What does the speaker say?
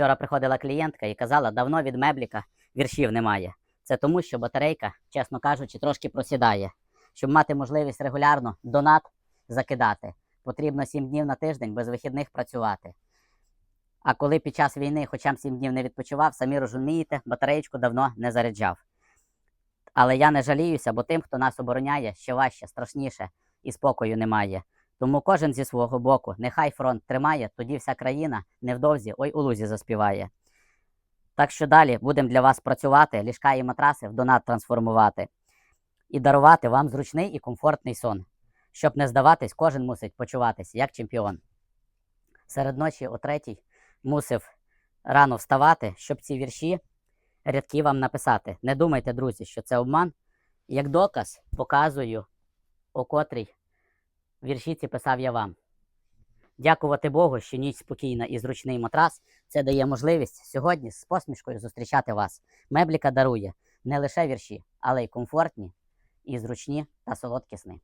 Вчора приходила клієнтка і казала, давно від мебліка віршів немає. Це тому, що батарейка, чесно кажучи, трошки просідає. Щоб мати можливість регулярно донат закидати, потрібно 7 днів на тиждень без вихідних працювати. А коли під час війни хоча б 7 днів не відпочивав, самі розумієте, батареєчку давно не заряджав. Але я не жаліюся, бо тим, хто нас обороняє, ще важче, страшніше і спокою немає. Тому кожен зі свого боку, нехай фронт тримає, тоді вся країна невдовзі ой у лузі заспіває. Так що далі будемо для вас працювати, ліжка і матраси в донат трансформувати і дарувати вам зручний і комфортний сон. Щоб не здаватись, кожен мусить почуватись як чемпіон. Серед ночі о третій мусив рано вставати, щоб ці вірші рядки вам написати. Не думайте, друзі, що це обман. Як доказ показую, о котрій вірші ці писав я вам. Дякувати Богу, що ніч спокійна і зручний матрас. Це дає можливість сьогодні з посмішкою зустрічати вас. Мебліка дарує не лише вірші, але й комфортні, і зручні та солодкі сни.